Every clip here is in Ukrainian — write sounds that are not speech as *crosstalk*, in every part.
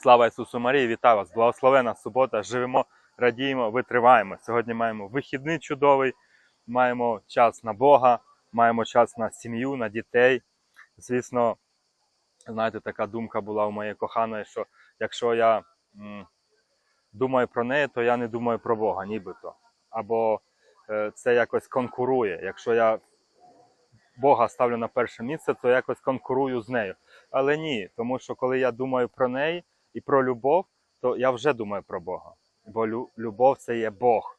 Слава Ісусу Марії, вітаю вас! Благословена субота! Живемо, радіємо, витриваємо. Сьогодні маємо вихідний чудовий, маємо час на Бога, маємо час на сім'ю, на дітей. Звісно, знаєте, така думка була у моєї коханої, що якщо я м, думаю про неї, то я не думаю про Бога, нібито. Або е, це якось конкурує. Якщо я Бога ставлю на перше місце, то якось конкурую з нею. Але ні, тому що коли я думаю про неї і про любов, то я вже думаю про Бога. Бо лю- любов це є Бог.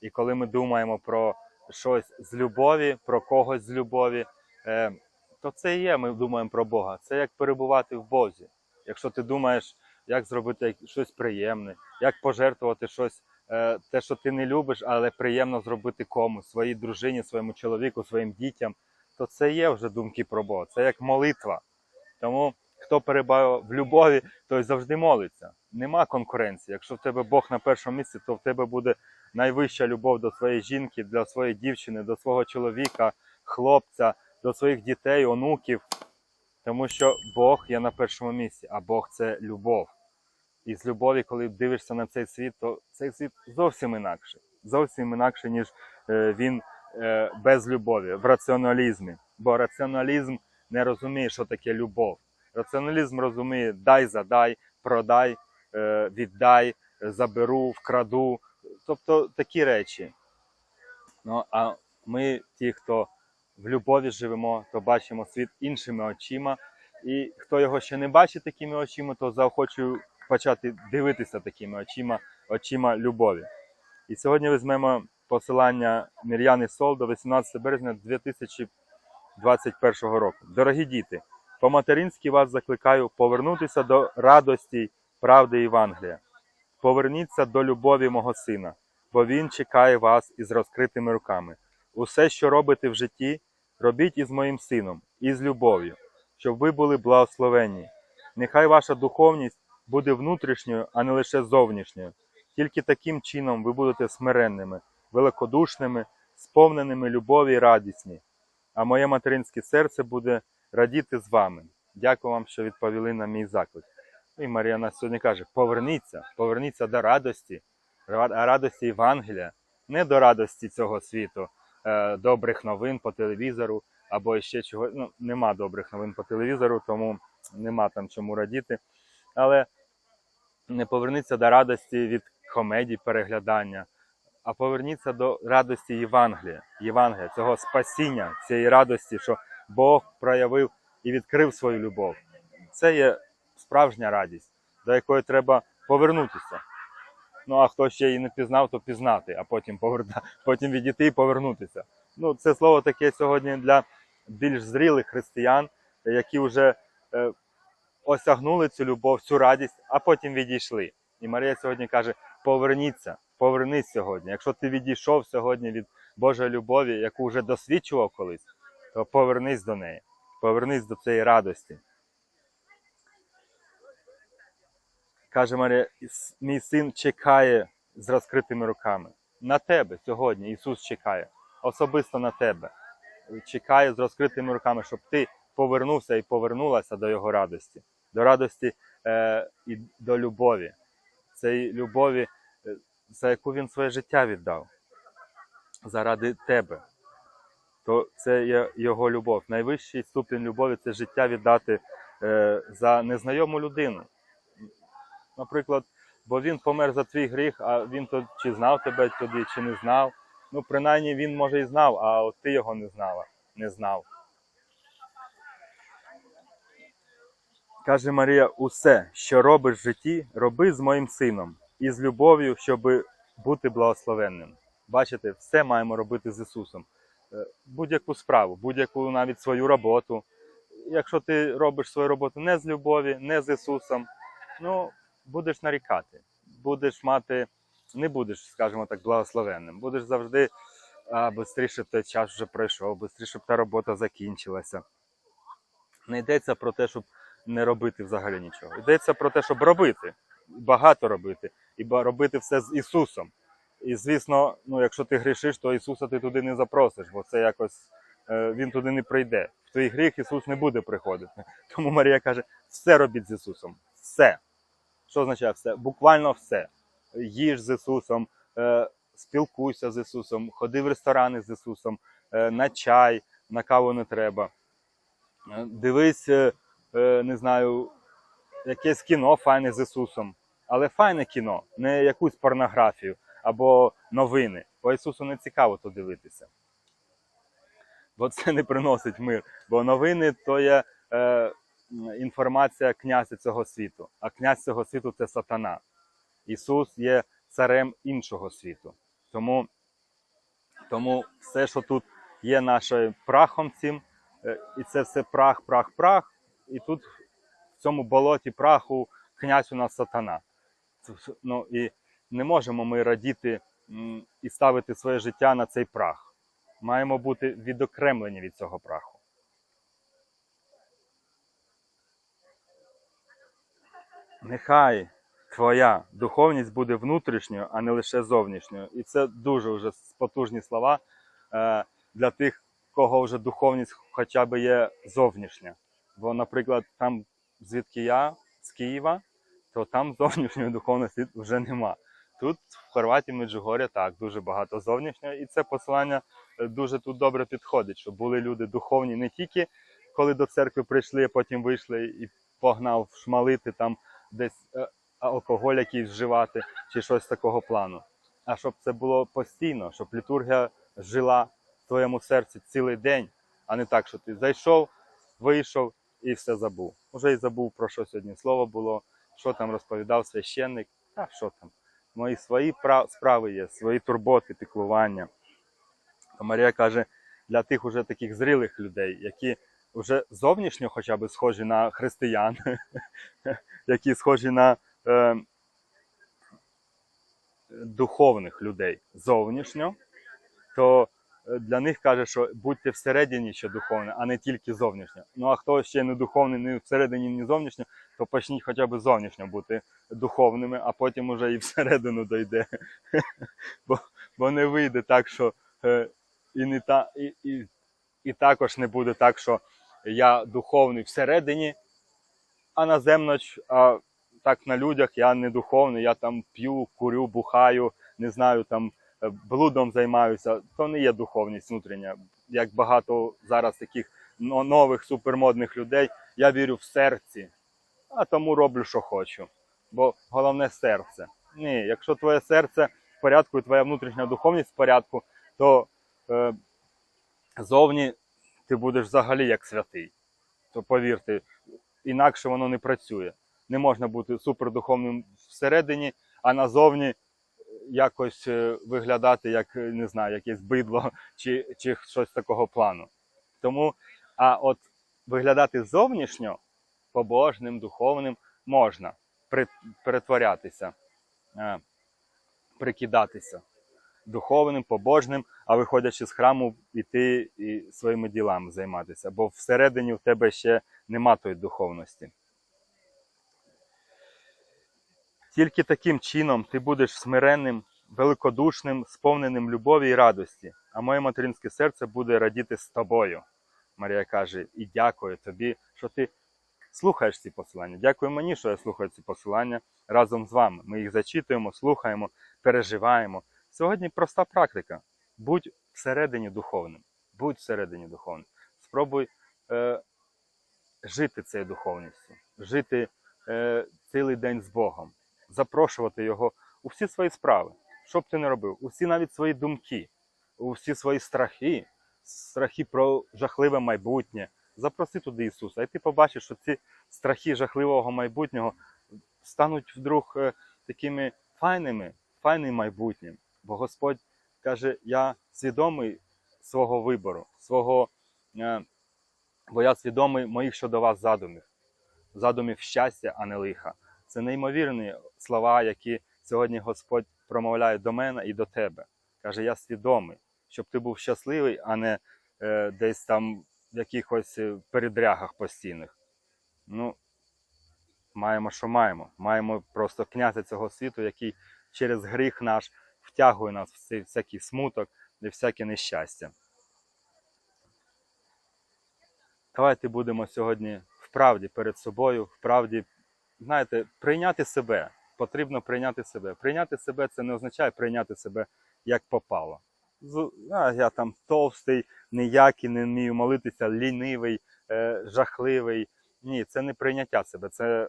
І коли ми думаємо про щось з любові, про когось з любові, е, то це і є, ми думаємо про Бога. Це як перебувати в Бозі. Якщо ти думаєш, як зробити щось приємне, як пожертвувати щось, е, те, що ти не любиш, але приємно зробити комусь, своїй дружині, своєму чоловіку, своїм дітям, то це є вже думки про Бога. Це як молитва. Тому хто перебуває в любові, той завжди молиться. Нема конкуренції. Якщо в тебе Бог на першому місці, то в тебе буде найвища любов до своєї жінки, до своєї дівчини, до свого чоловіка, хлопця, до своїх дітей, онуків. Тому що Бог є на першому місці, а Бог це любов. І з любові, коли дивишся на цей світ, то цей світ зовсім інакший. Зовсім інакший, ніж е, він е, без любові, в раціоналізмі. Бо раціоналізм не розуміє, що таке любов. Раціоналізм розуміє дай, задай, продай, е, віддай, е, заберу, вкраду. Тобто такі речі. Ну, а ми, ті, хто в любові живемо, то бачимо світ іншими очима. І хто його ще не бачить такими очима, то заохочую почати дивитися такими очима, очима любові. І сьогодні візьмемо посилання Мір'яни Сол до 18 березня 2021 року. Дорогі діти, по-материнськи вас закликаю повернутися до радості правди Євангелія. Поверніться до любові мого сина, бо він чекає вас із розкритими руками. Усе, що робите в житті, робіть із моїм сином, і з любов'ю, щоб ви були благословенні. Нехай ваша духовність буде внутрішньою, а не лише зовнішньою. Тільки таким чином ви будете смиренними, великодушними, сповненими любові і радісні. А моє материнське серце буде радіти з вами. Дякую вам, що відповіли на мій заклик. Ну, І Марія нас сьогодні каже: поверніться, поверніться до радості, радості Євангелія, не до радості цього світу, е, добрих новин по телевізору або ще чого. Ну, нема добрих новин по телевізору, тому нема там чому радіти. Але не поверніться до радості від комедій переглядання, а поверніться до радості Євангелія, Євангелія, цього спасіння, цієї радості, що Бог проявив і відкрив свою любов. Це є справжня радість, до якої треба повернутися. Ну а хто ще її не пізнав, то пізнати, а потім поверта... потім відійти і повернутися. Ну, це слово таке сьогодні для більш зрілих християн, які вже е, осягнули цю любов, цю радість, а потім відійшли. І Марія сьогодні каже: поверніться, повернись сьогодні. Якщо ти відійшов сьогодні від Божої любові, яку вже досвідчував колись, то повернись до неї, повернись до цієї радості. Каже Марія, мій син чекає з розкритими руками. На тебе сьогодні Ісус чекає, особисто на тебе. Чекає з розкритими руками, щоб ти повернувся і повернулася до Його радості, до радості е, і до любові. Цієї любові, е, за яку він своє життя віддав, заради тебе. То це є його любов. Найвищий ступінь любові це життя віддати е, за незнайому людину. Наприклад, бо він помер за твій гріх, а він то чи знав тебе тоді, чи не знав. Ну, принаймні він може і знав, а от ти його не знала, не знав. Каже Марія: усе, що робиш в житті, роби з моїм сином і з любов'ю, щоб бути благословенним. Бачите, все маємо робити з Ісусом. Е, Будь-яку справу, будь-яку навіть свою роботу. Якщо ти робиш свою роботу не з любові, не з Ісусом, ну, будеш нарікати, будеш мати, не будеш, скажімо так, благословенним. Будеш завжди, а швидше той час вже пройшов, швидше б та робота закінчилася. Не йдеться про те, щоб не робити взагалі нічого. Йдеться про те, щоб робити, багато робити, і робити все з Ісусом. І звісно, ну, якщо ти грішиш, то Ісуса ти туди не запросиш, бо це якось е, Він туди не прийде. В твій гріх Ісус не буде приходити. *laughs* Тому Марія каже: все робіть з Ісусом. Все. Що означає все? Буквально все. Їж з Ісусом, е, спілкуйся з Ісусом, ходи в ресторани з Ісусом, е, на чай, на каву не треба. Дивись, не знаю, якесь кіно файне з Ісусом. Але файне кіно, не якусь порнографію або новини. Бо Ісусу не цікаво то дивитися. Бо це не приносить мир. Бо новини то є е, інформація князя цього світу. А князь цього світу це сатана. Ісус є царем іншого світу. Тому, тому все, що тут є нашим прахом цим, е, і це все прах, прах, прах. І тут в цьому болоті праху князь у нас сатана. Ну, і не можемо ми радіти і ставити своє життя на цей прах. Маємо бути відокремлені від цього праху. Нехай твоя духовність буде внутрішньою, а не лише зовнішньою. І це дуже вже потужні слова е, для тих, кого вже духовність хоча б є зовнішня. Бо, наприклад, там, звідки я, з Києва, то там зовнішньої духовності вже нема. Тут в Хорватії, Меджугорі, так, дуже багато зовнішнього, і це посилання е, дуже тут добре підходить, щоб були люди духовні не тільки коли до церкви прийшли, а потім вийшли і погнав шмалити там десь е, алкоголь якийсь вживати чи щось такого плану. А щоб це було постійно, щоб літургія жила в твоєму серці цілий день, а не так, що ти зайшов, вийшов і все забув. Уже і забув, про що сьогодні слово було, що там розповідав священник, а що там. Мої свої справи є, свої турботи, піклування. То Марія каже, для тих уже таких зрілих людей, які вже зовнішньо хоча б схожі на християн, *laughs* які схожі на е, духовних людей зовнішньо, то для них каже, що будьте всередині ще духовне, а не тільки зовнішньо. Ну а хто ще не духовний, ні всередині, ні зовнішньо, то почніть хоча б зовнішньо бути духовними, а потім уже і всередину дойде. *laughs* бо, бо не вийде так, що е, і, не та, і, і, і також не буде так, що я духовний всередині, а на земноч, а так на людях я не духовний, я там п'ю, курю, бухаю, не знаю, там блудом займаюся. То не є духовність внутрішня. Як багато зараз таких нових супермодних людей, я вірю в серці, а тому роблю, що хочу. Бо головне серце. Ні, якщо твоє серце в порядку і твоя внутрішня духовність в порядку, то е, зовні ти будеш взагалі як святий. То повірте, інакше воно не працює. Не можна бути супердуховним всередині, а назовні якось е, виглядати як е, не знаю, якесь бидло *laughs* чи, чи щось такого плану. Тому, а от виглядати зовнішньо побожним, духовним можна перетворятися, е, прикидатися духовним, побожним, а виходячи з храму, іти і своїми ділами займатися, бо всередині в тебе ще нема тої духовності. Тільки таким чином ти будеш смиренним, великодушним, сповненим любові і радості, а моє материнське серце буде радіти з тобою. Марія каже, і дякую тобі, що ти слухаєш ці посилання. Дякую мені, що я слухаю ці посилання разом з вами. Ми їх зачитуємо, слухаємо, переживаємо. Сьогодні проста практика. Будь всередині духовним. Будь всередині духовним. Спробуй е, жити цією духовністю, жити е, цілий день з Богом, запрошувати Його у всі свої справи. Що б ти не робив, у всі навіть свої думки, у всі свої страхи, страхи про жахливе майбутнє. Запроси туди Ісуса, і ти побачиш, що ці страхи жахливого майбутнього стануть вдруг е, такими файними, файним майбутнім. Бо Господь каже: я свідомий свого вибору, свого, е, бо я свідомий моїх щодо вас задумів, задумів щастя, а не лиха. Це неймовірні слова, які сьогодні Господь промовляє до мене і до тебе. Каже, я свідомий, щоб ти був щасливий, а не е, десь там в якихось е, передрягах постійних. Ну, маємо, що маємо. Маємо просто князя цього світу, який через гріх наш втягує нас в цей всякий смуток і всяке нещастя. Давайте будемо сьогодні вправді перед собою, вправді знаєте, прийняти себе. Потрібно прийняти себе. Прийняти себе це не означає прийняти себе як попало. А, я там товстий, ніякий, не вмію молитися, лінивий, е, жахливий. Ні, це не прийняття себе, це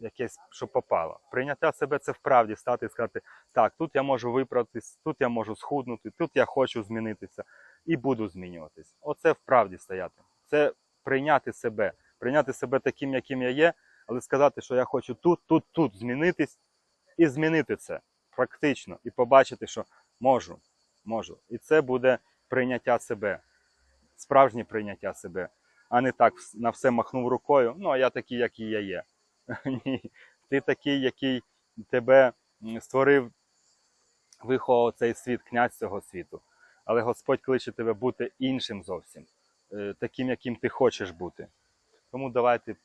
якесь, що попало. Прийняття себе це вправді стати і сказати, так, тут я можу виправитись, тут я можу схуднути, тут я хочу змінитися і буду змінюватись. Оце вправді стояти. Це прийняти себе, прийняти себе таким, яким я є, але сказати, що я хочу тут, тут, тут змінитись і змінити це практично, і побачити, що можу, можу. І це буде прийняття себе, справжнє прийняття себе, а не так на все махнув рукою. Ну, а я такий, який я є. *laughs* Ні, ти такий, який тебе створив, виховав цей світ, князь цього світу. Але Господь кличе тебе бути іншим зовсім, е, таким, яким ти хочеш бути. Тому давайте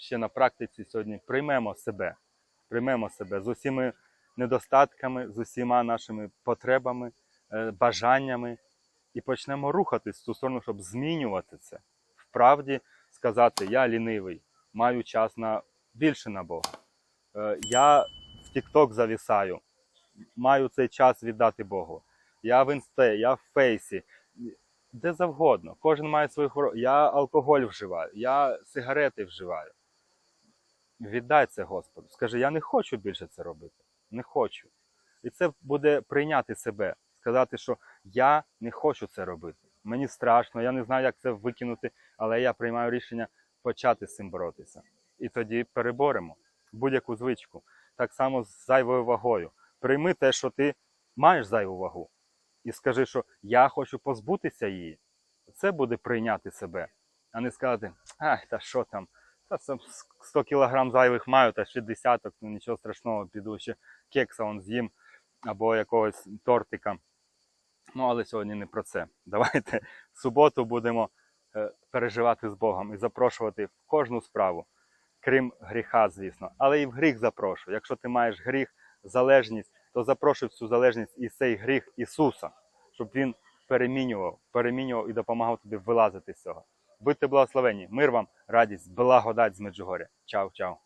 ще на практиці сьогодні приймемо себе, приймемо себе з усіма недостатками, з усіма нашими потребами, е, бажаннями і почнемо рухатись в ту сторону, щоб змінювати це. Вправді сказати, я лінивий, маю час на більше на Бога. Е, Я в TikTok завісаю, маю цей час віддати Богу. Я в інсте, я в фейсі, де завгодно. Кожен має свою хворобу. Я алкоголь вживаю, я сигарети вживаю. Віддай це Господу. Скажи, я не хочу більше це робити. Не хочу. І це буде прийняти себе, сказати, що я не хочу це робити. Мені страшно, я не знаю, як це викинути, але я приймаю рішення почати з цим боротися. І тоді переборемо будь-яку звичку. Так само з зайвою вагою. Прийми те, що ти маєш зайву вагу, і скажи, що я хочу позбутися її. Це буде прийняти себе, а не сказати, ай, та що там, та сам 100 кілограм зайвих маю, та ще десяток, ну нічого страшного, піду ще кекса он з'їм або якогось тортика. Ну, але сьогодні не про це. *laughs* Давайте в суботу будемо е, переживати з Богом і запрошувати в кожну справу, крім гріха, звісно. Але і в гріх запрошую. Якщо ти маєш гріх, залежність, то запрошуй в цю залежність і цей гріх Ісуса, щоб Він перемінював, перемінював і допомагав тобі вилазити з цього. Будьте благословені, мир вам, радість, благодать з Меджугоря. Чао, чао.